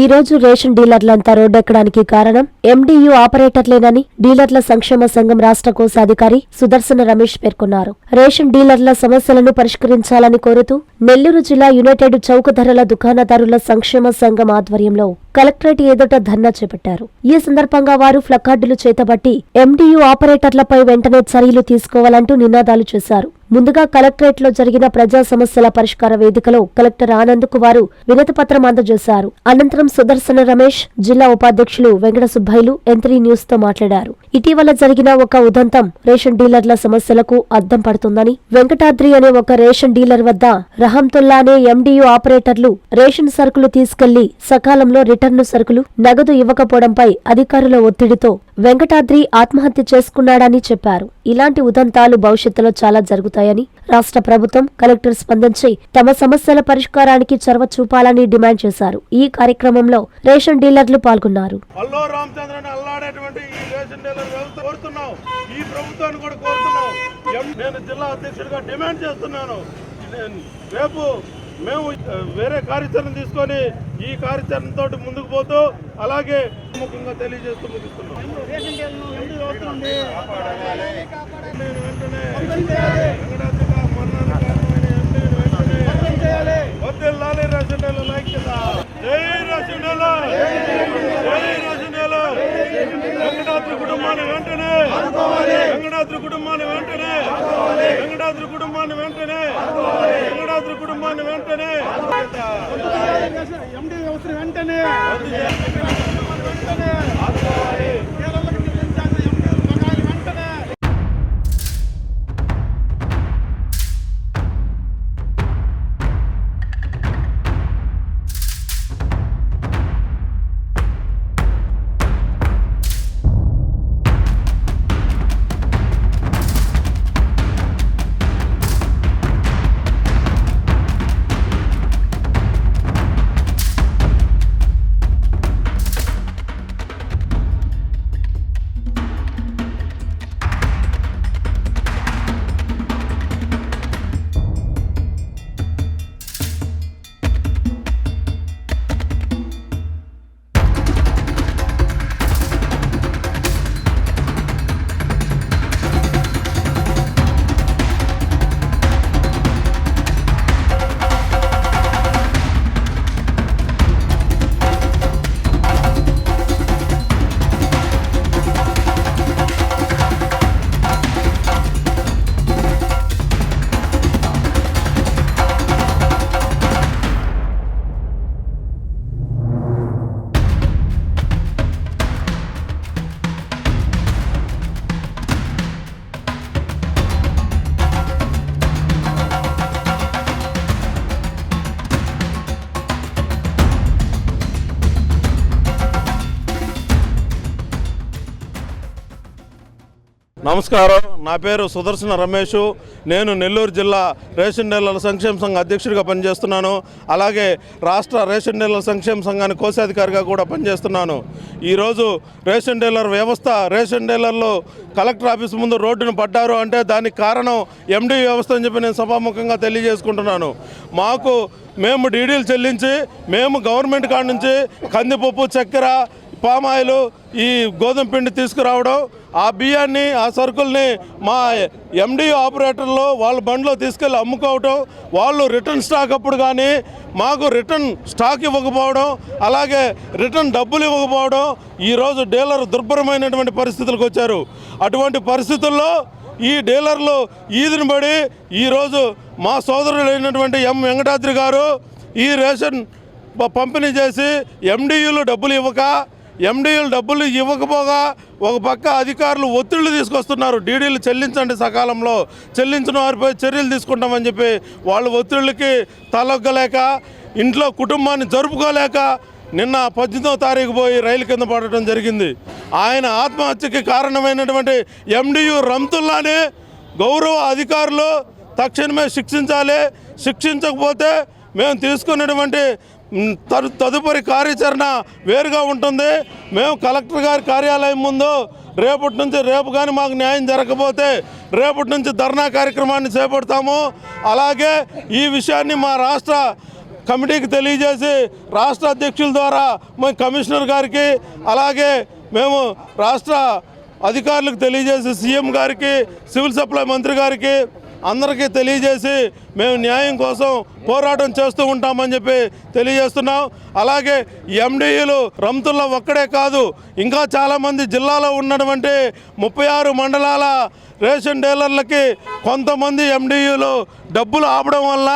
ఈ రోజు రేషన్ డీలర్లంతా రోడ్డెక్కడానికి కారణం ఎండియు ఆపరేటర్లేనని డీలర్ల సంక్షేమ సంఘం రాష్ట్ర కోశాధికారి సుదర్శన రమేష్ పేర్కొన్నారు. రేషన్ డీలర్ల సమస్యలను పరిష్కరించాలని కోరుతూ నెల్లూరు జిల్లా యునైటెడ్ చౌక ధరల దుకాణదారుల సంక్షేమ సంఘం ఆధ్వర్యంలో కలెక్టరేట్ ఎదుట ధర్నా చేపట్టారు. ఈ సందర్భంగా వారు ఫ్లకార్డులు చేతబట్టి ఎండియు ఆపరేటర్లపై వెంటనే చర్యలు తీసుకోవాలంటూ నినాదాలు చేశారు. ముందుగా కలెక్టరేట్లో జరిగిన ప్రజా సమస్యల పరిష్కార వేదికలో కలెక్టర్ ఆనంద్కు వారు వినతి పత్రం అందజేశారు. అనంతరం సుదర్శన రమేష్ జిల్లా ఉపాధ్యక్షులు వెంకట సుబ్బైలు ఎంత్రీ న్యూస్తో మాట్లాడారు. ఇటీవల జరిగిన ఒక ఉదంతం రేషన్ డీలర్ల సమస్యలకు అద్దం పడుతుందని వెంకటాద్రి అనే ఒక రేషన్ డీలర్ వద్ద రహంతుల్లానే ఎండియు ఆపరేటర్లు రేషన్ సరుకులు తీసుకెళ్ళి సకాలంలో రిటర్ను సరుకులు నగదు ఇవ్వకపోవడంపై అధికారుల ఒత్తిడితో వెంకటాద్రి ఆత్మహత్య చేసుకున్నాడని చెప్పారు. ఇలాంటి ఉదంతాలు భవిష్యత్తులో చాలా జరుగుతాయని రాష్ట్ర ప్రభుత్వం కలెక్టర్ స్పందించి తమ సమస్యల పరిష్కారానికి చొరవ చూపాలని డిమాండ్ చేశారు. ఈ కార్యక్రమంలో రేషన్ డీలర్లు పాల్గొన్నారు. అల్లో రామచంద్రని అల్లాడేటువంటి ఈ రేషన్ డీలర్ వ్యవస్థ కోరుతున్నాం. ఈ ప్రభుత్వాన్ని కూడా కోరుతున్నాం. ఎం- నేను జిల్లా అధ్యక్షుడిగా డిమాండ్ చేస్తున్నాను. నేను రేపు మేము వేరే కార్యాచరణ తీసుకొని ఈ కార్యాచరణ తోటి ముందుకు పోతూ అలాగే ముఖ్యంగా తెలియజేస్తూ ముగిస్తున్నాం. డీలర్ వెంకటాద్రి కుటుంబాన్ని వెంటనే. వెంకటాద్రి కుటుంబాన్ని వెంటనే వెంకటాద్రి కుటుంబాన్ని వెంటనే వెంకటాద్రి కుటుంబాన్ని వెంటనే ఎండి వెంటనే. వెంటనే. నమస్కారం. నా పేరు సుదర్శన రమేష్. నేను నెల్లూరు జిల్లా రేషన్ డీలర్ల సంక్షేమ సంఘ అధ్యక్షుడిగా పనిచేస్తున్నాను. అలాగే రాష్ట్ర రేషన్ డీలర్ల సంక్షేమ సంఘానికి కోశాధికారిగా కూడా పనిచేస్తున్నాను. ఈరోజు రేషన్ డీలర్ వ్యవస్థ రేషన్ డీలర్లు కలెక్టర్ ఆఫీస్ ముందు రోడ్డును పడ్డారు అంటే దానికి కారణం ఎండి వ్యవస్థ అని చెప్పి నేను సభాముఖంగా తెలియజేసుకుంటున్నాను. మాకు మేము డీడీలు చెల్లించి మేము గవర్నమెంట్ కాడ నుంచి కందిపప్పు చక్కెర పామాయిల్ ఈ గోధుమ పిండి తీసుకురావడం ఆ బియ్యాన్ని ఆ సరుకుల్ని మా ఎండి ఆపరేటర్లో వాళ్ళ బండ్లో తీసుకెళ్ళి అమ్ముకోవడం వాళ్ళు రిటర్న్ స్టాక్ అప్పుడు కానీ మాకు రిటర్న్ స్టాక్ ఇవ్వకపోవడం అలాగే రిటర్న్ డబ్బులు ఇవ్వకపోవడం ఈరోజు డీలర్ దుర్భరమైనటువంటి పరిస్థితులకు వచ్చారు. అటువంటి పరిస్థితుల్లో ఈ డీలర్లు ఈదిని పడి ఈరోజు మా సోదరుడైనటువంటి ఎం వెంకటాద్రి గారు ఈ రేషన్ పంపిణీ చేసి ఎండియూలు డబ్బులు ఇవ్వక ఎండీలు డబ్బులు ఇవ్వకపోగా ఒక పక్క అధికారులు ఒత్తిళ్ళు తీసుకొస్తున్నారు. డీడీలు చెల్లించండి సకాలంలో. చెల్లించిన వారిపై చర్యలు తీసుకుంటామని చెప్పి వాళ్ళు ఒత్తిళ్ళకి తలొగ్గలేక ఇంట్లో కుటుంబాన్ని జరుపుకోలేక నిన్న పద్దెనిమిదో తారీఖు పోయి రైలు కింద పడటం జరిగింది. ఆయన ఆత్మహత్యకి కారణమైనటువంటి ఎండియు రంతుల్లానే గౌరవ అధికారులు తక్షణమే శిక్షించాలి. శిక్షించకపోతే మేము తీసుకున్నటువంటి తదుపరి కార్యాచరణ వేరుగా ఉంటుంది. మేము కలెక్టర్ గారి కార్యాలయం ముందు రేపటి నుంచి రేపు కానీ మాకు న్యాయం జరగకపోతే రేపటి నుంచి ధర్నా కార్యక్రమాన్ని చేపడతాము. అలాగే ఈ విషయాన్ని మా రాష్ట్ర కమిటీకి తెలియజేసి రాష్ట్ర అధ్యక్షుల ద్వారా మేము కమిషనర్ గారికి అలాగే మేము రాష్ట్ర అధికారులకు తెలియజేసి సీఎం గారికి సివిల్ సప్లై మంత్రి గారికి అందరికీ తెలియజేసి మేము న్యాయం కోసం పోరాటం చేస్తూ ఉంటామని చెప్పి తెలియజేస్తున్నాం. అలాగే ఎండిఈలు రంతుల్లో ఒక్కడే కాదు ఇంకా చాలామంది జిల్లాలో ఉన్నటువంటి ముప్పై ఆరు మండలాల రేషన్ డీలర్లకి కొంతమంది ఎండిఈలు డబ్బులు ఆపడం వల్ల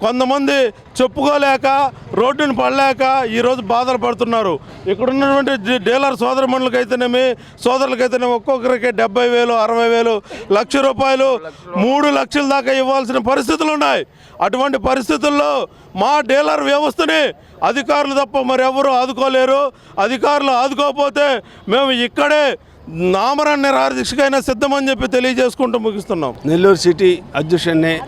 కొంతమంది చెప్పుకోలేక రోడ్డుని పడలేక ఈరోజు బాధలు పడుతున్నారు. ఇక్కడ ఉన్నటువంటి డి- డీలర్ సోదరమణులకైతేనేమి సోదరులకైతేనేమి ఒక్కొక్కరికి డెబ్బై వేలు అరవై వేలు లక్ష రూపాయలు మూడు లక్షల దాకా ఇవ్వాల్సిన పరిస్థితులు ఉన్నాయి. అటువంటి పరిస్థితుల్లో మా డీలర్ వ్యవస్థని అధికారులు తప్ప మరెవరూ ఆదుకోలేరు. అధికారులు ఆదుకోకపోతే మేము ఇక్కడే నామరాన్ని నిరాదీక్షకైనా సిద్ధమని చెప్పి తెలియజేసుకుంటూ ముగిస్తున్నాం. నెల్లూరు సిటీ అధ్యక్షుడిని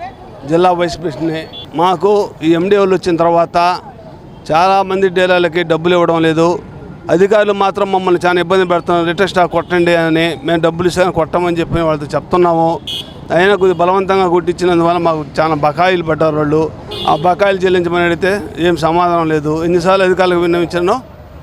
జిల్లా వైస్ ప్రెసిడెంట్ని మాకు ఈ ఎండి వాళ్ళు వచ్చిన తర్వాత చాలామంది డీలర్లకి డబ్బులు ఇవ్వడం లేదు. అధికారులు మాత్రం మమ్మల్ని చాలా ఇబ్బంది పెడుతున్నారు. రిటర్న్ స్టాక్ కొట్టండి అని మేము డబ్బులు ఇస్తాను కొట్టమని చెప్పి వాళ్ళతో చెప్తున్నాము. అయినా కొద్దిగా బలవంతంగా కొట్టించినందువల్ల మాకు చాలా బకాయిలు పడ్డారు వాళ్ళు. ఆ బకాయిలు చెల్లించమని అడిగితే ఏం సమాధానం లేదు. ఎన్నిసార్లు అధికారులకు విన్నవించానో